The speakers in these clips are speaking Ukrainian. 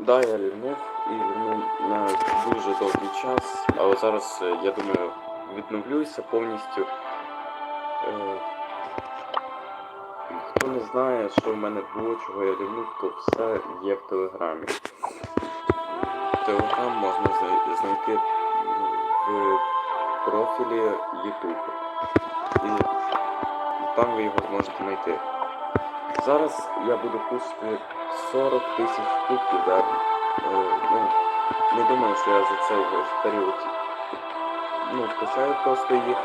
Да, я лівнув і лівнув на дуже довгий час, але зараз, е, я думаю, відновлюся повністю. Е, Хто не знає, що в мене було, чого я лівнув, то все є в Телеграмі. Телеграм можна знайти в профілі YouTube. І там ви його зможете знайти. Зараз я буду пустити 40 тисяч кубків, да? Е, ну, не думаю, що я за цей весь період ну, вкачаю просто їх.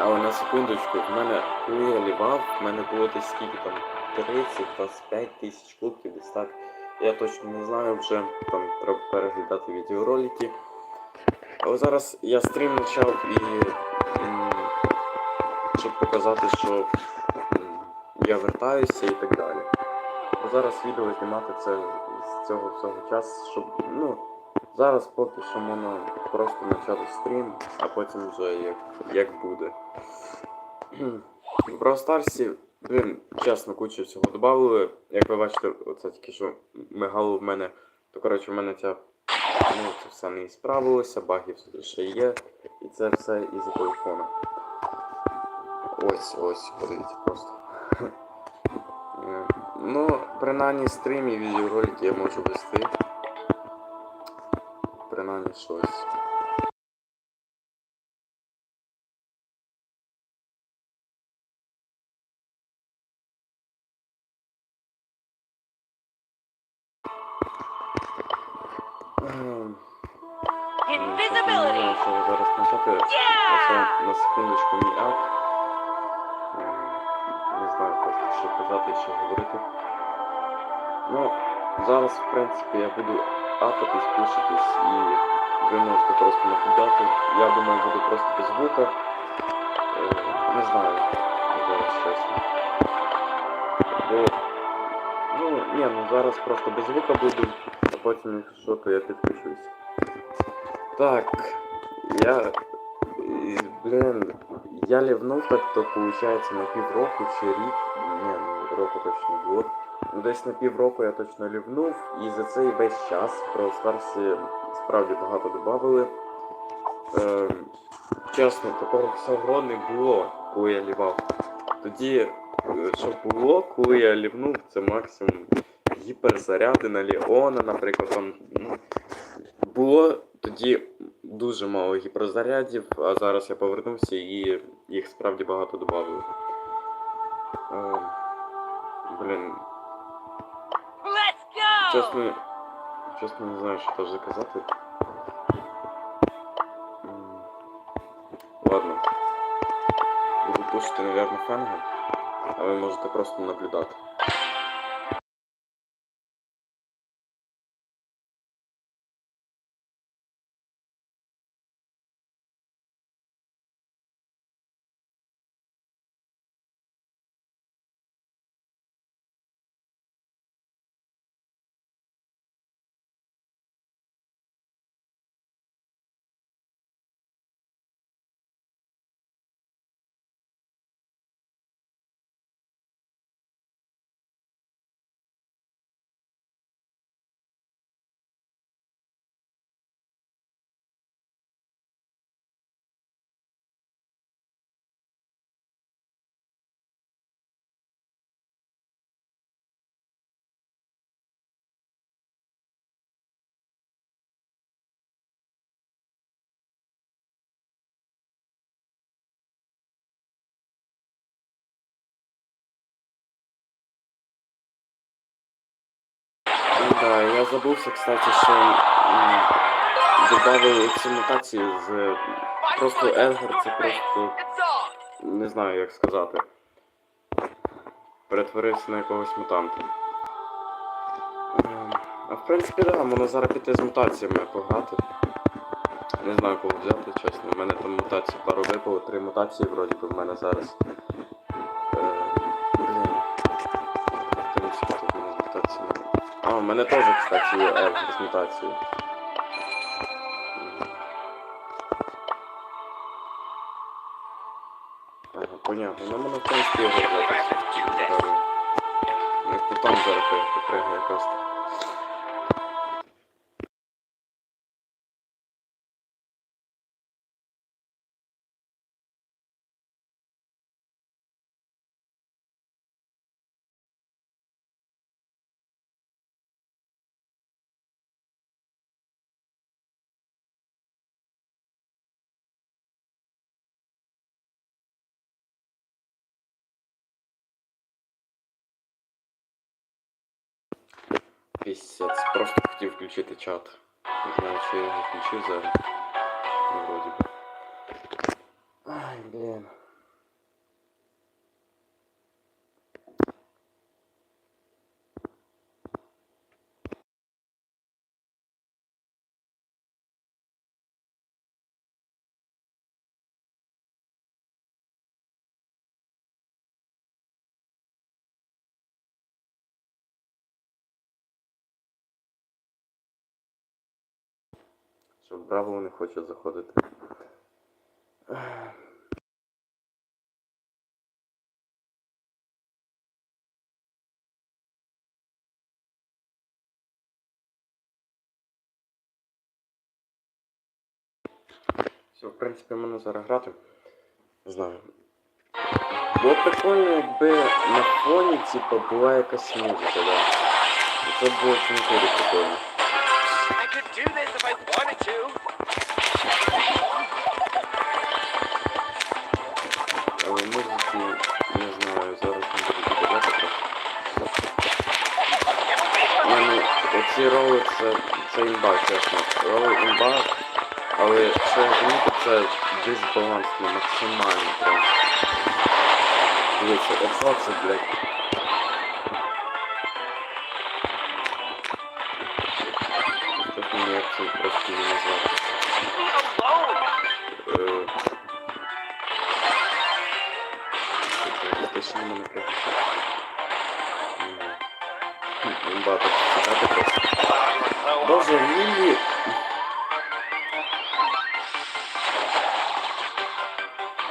Але на секундочку, в мене, коли я лівав, в мене було десь скільки там 30-25 тисяч кубків, десь так. Я точно не знаю вже, там треба переглядати відеоролики. Але зараз я стрім почав і щоб показати, що я вертаюся і так далі. Зараз відео знімати це з цього всього часу, щоб, ну, зараз поки що можна просто почати стрім, а потім вже як, як буде. В Brawl блін, чесно, кучу всього додали. Як ви бачите, оце тільки що мигало в мене, то коротше в мене ця ну, це все не справилося, баги ще є, і це все із-за телефону. Ось, ось, подивіться просто. Ну, принаймні стрім і відеоролики я можу вести. Принаймні щось. Ем, Invisibility! Ну, зараз на секундочку мій ап. Що казати що говорити. Ну, зараз, в принципі, я буду апатись, пушитись і ви можете просто наблюдати. Я думаю, буду просто без звука. Е, Не знаю, зараз чесно. Бо, ну, ні, ну зараз просто без звука буду, а потім, якщо то я підключусь. Так, я. і, Блін, я лівнув так, то виходить на півроку чи рік. Року точно було. Ну десь на півроку я точно лівнув, і за цей весь час про Старсі справді багато додавали. Ем, чесно, такого всього не було, коли я лівав. Тоді, е, що було, коли я лівнув, це максимум гіперзаряди на Леона, наприклад, там. Ну, було тоді дуже мало гіперзарядів, а зараз я повернувся і їх справді багато додали. Ем, блін, Let's go! чесно, чесно не знаю, що теж казати. М, Ладно. Буду пушити, напевно, фанга, а ви можете просто наблюдати. Я забувся, кстати, що додали ці мутації з просто Енгер, це просто не знаю як сказати. Перетворився на якогось мутанта. Ем, А в принципі, да, можна зараз піти з мутаціями пограти. Не знаю кого взяти, чесно. У мене там мутації пару випало, три мутації вроді би в мене зараз. Мене теж, кстати, є Елгер з мутацією. Ага, понятно. Ну, мене в принципі його взяти. Як то там зараз пригає просто. Пісяць. Просто хотів включити чат. Не знаю, чи я його включив зараз. Вроді. Ай, блін. Що браво не хоче заходити. Все, в принципі, можна зараз грати. Знаю. Було б прикольно, якби на фоні, типу, була якась музика, да. І це було в прикольно. Це, це імба, чесно. Роли імба, але що я замітив, це дисбаланс ну, максимальний прям. Дивіться, оце це, блядь. Тут мені як це просто не. So Боже, Лілі!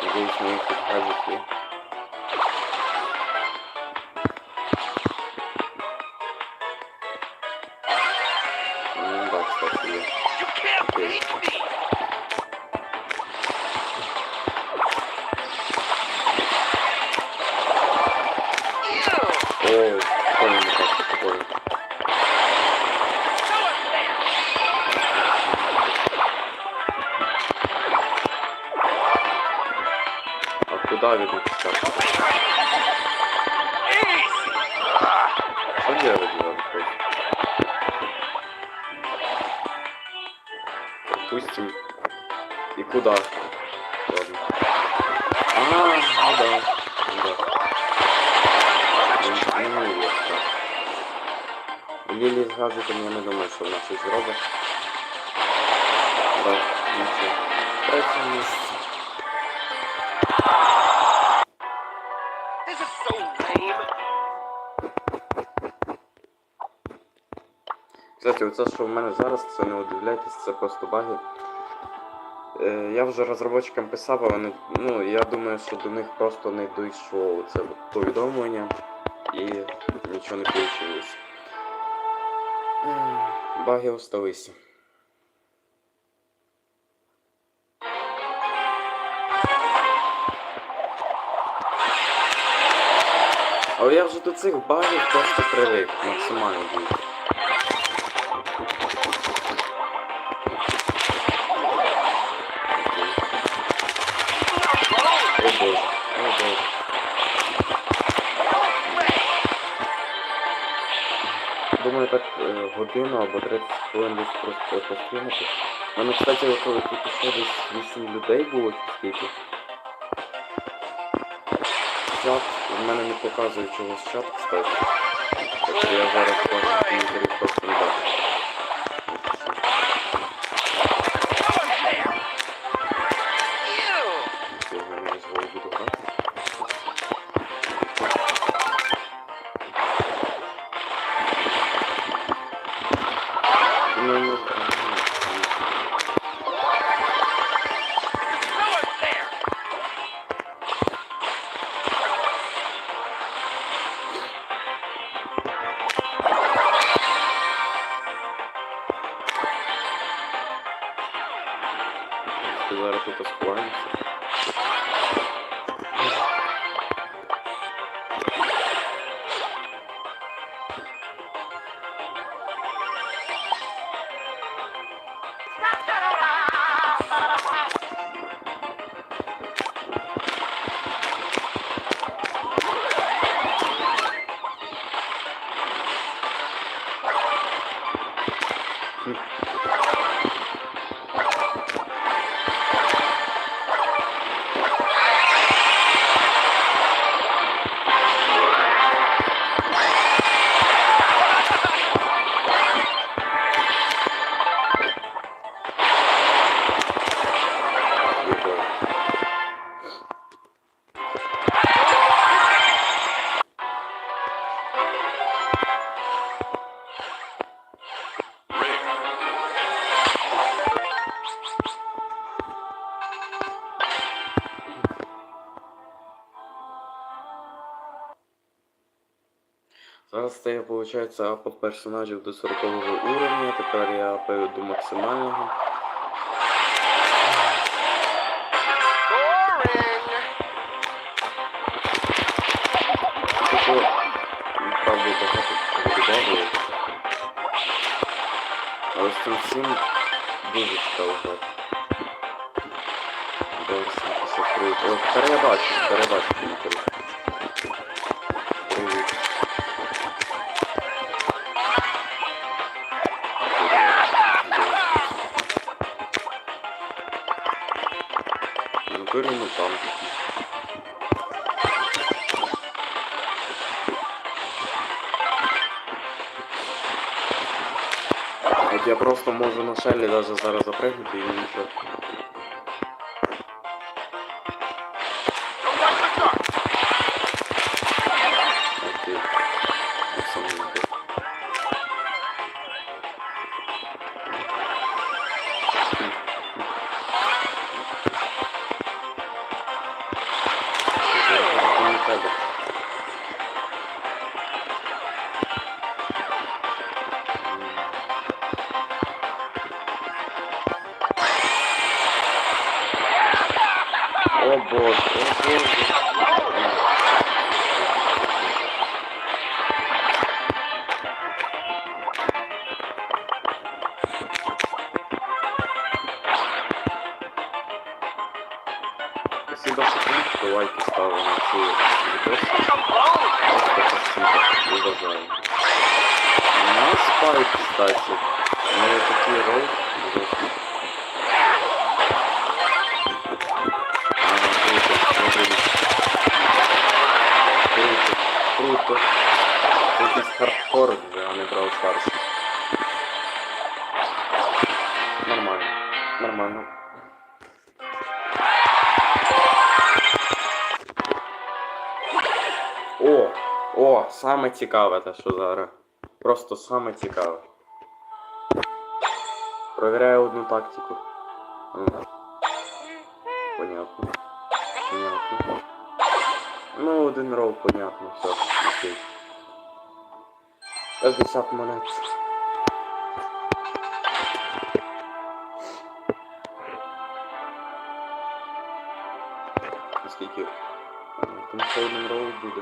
Надеюсь, них тут гаджет з газиком я не думаю, що вона щось зробить. Нічого. Третє місце. Кстати, оце, що в мене зараз, це не удивляйтесь, це просто баги. Е, я вже розробникам писав, але не, ну, я думаю, що до них просто не дійшло це повідомлення і нічого не вийшло. Баги осталися. Але я вже до цих багів просто привик максимально е, годину або 30 хвилин десь просто постримати. У мене, кстати, коли тут ще десь 8 людей було скільки. Чат в мене не показує чогось чат, кстати. Так що я зараз коментарів просто не бачу. Получається апа персонажів до 40 уровня, тепер я апаю до максимального. Пилюємо танки. Я просто можу на шелі даже зараза прыгнуть і нічого. Oh boy. Oh. цікаве те, що зараз. Просто саме цікаве. Провіряю одну тактику. Понятно. Понятно. Ну, один рол, понятно, все. окей. 50 монет. Скільки? Там ще один ролл буде.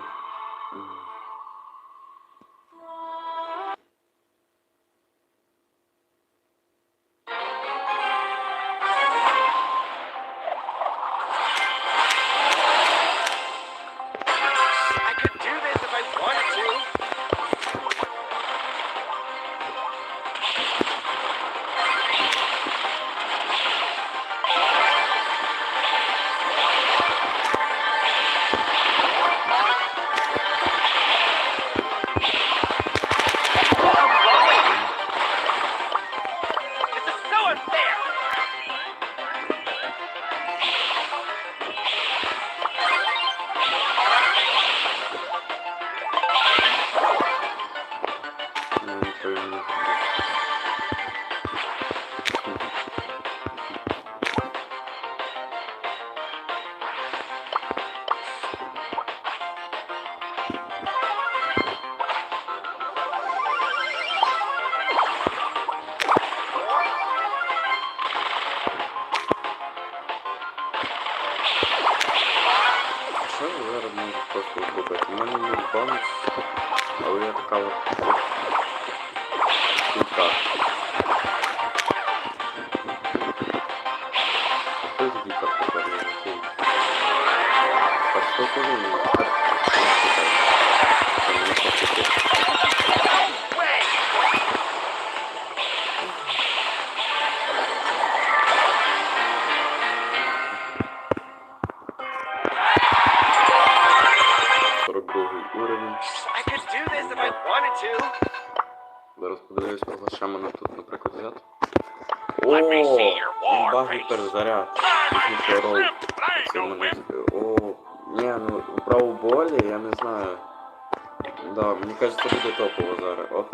кажеться, буде топово зараз. От.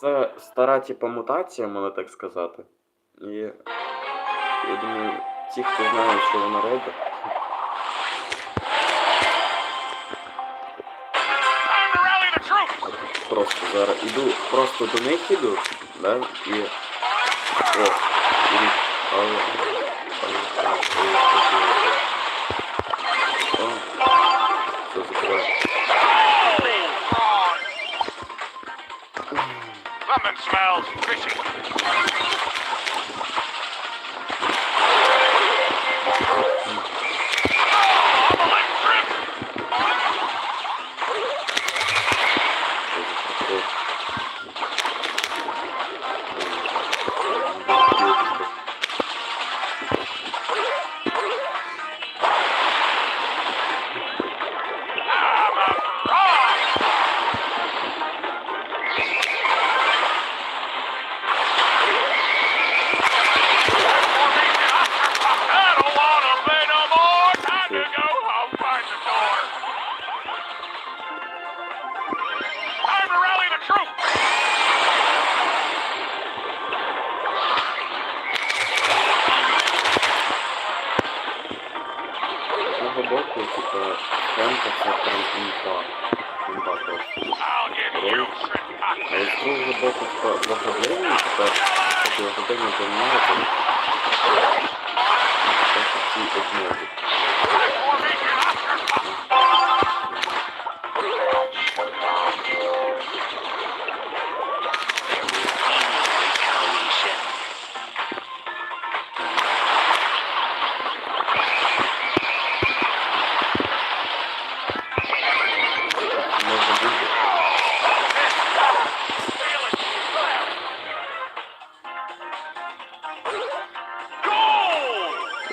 Це стара типа мутація, можна так сказати. І я думаю, ті, хто знає, що вона робить. Просто зараз іду, просто до них іду, да, і... О, Але... Something smells fishy.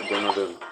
dono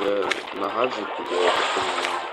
мутація на гаджеті, я так.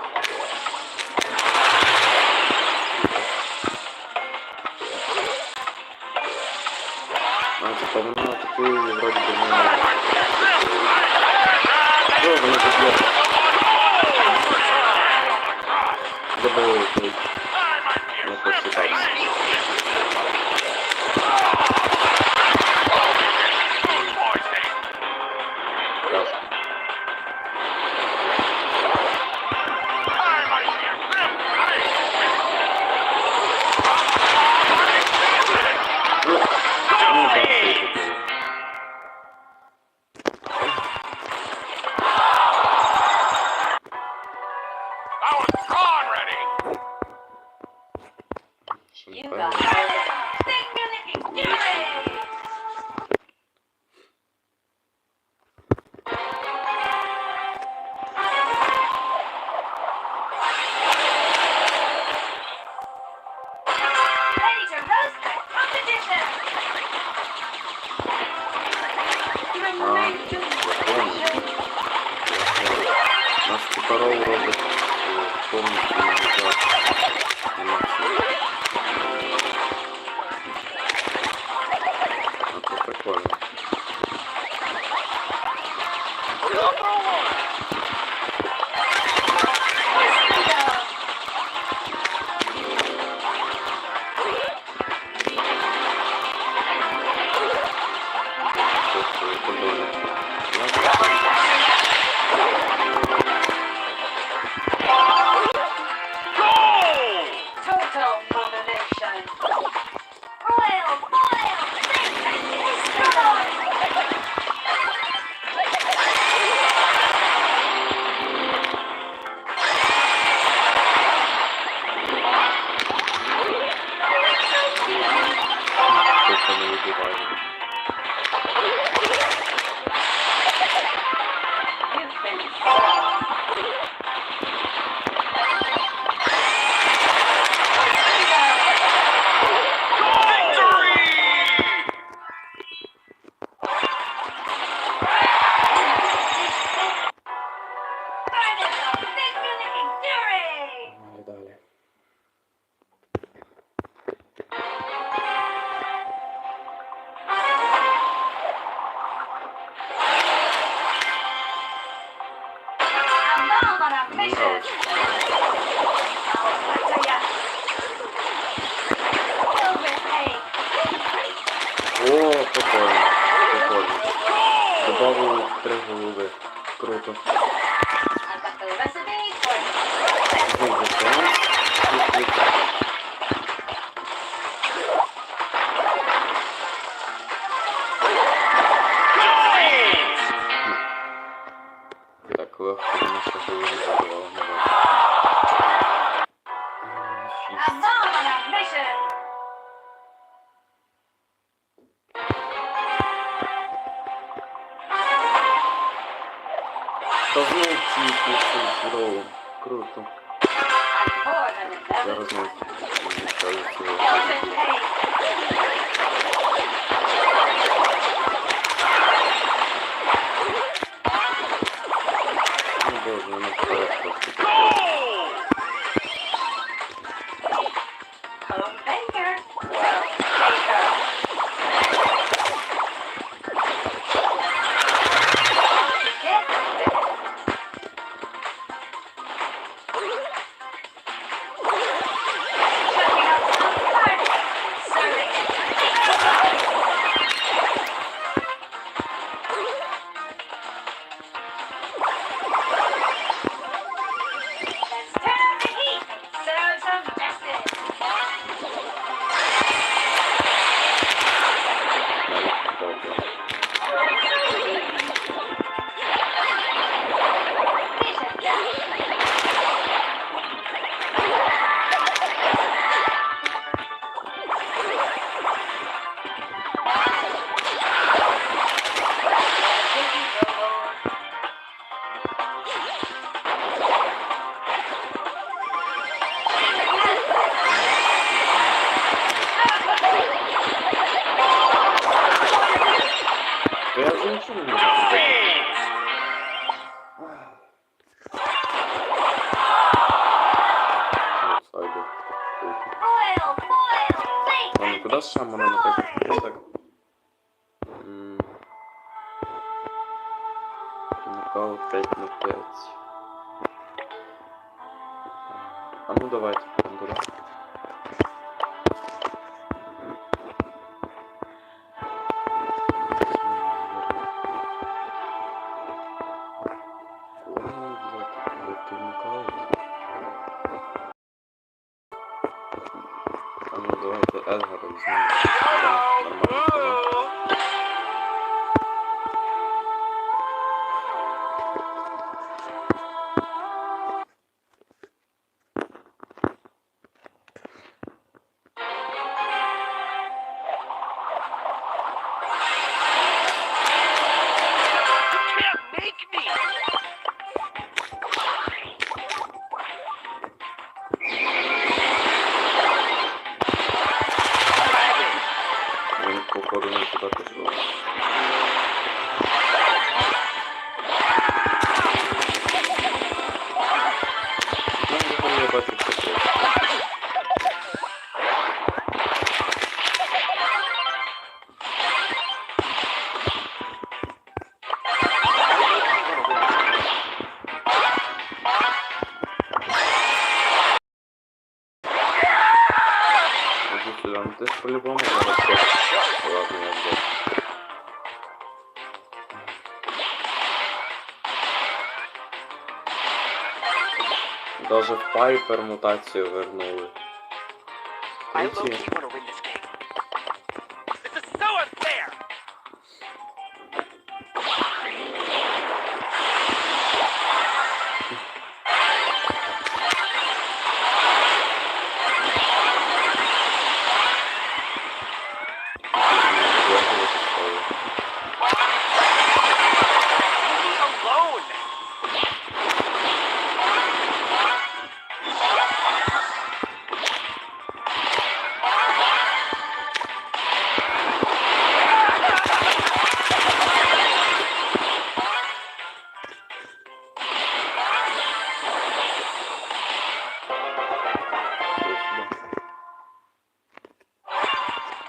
Beyaz renk için mi? Haydi. Lan bu Даже в Пайпер мутацію вернули. Круті.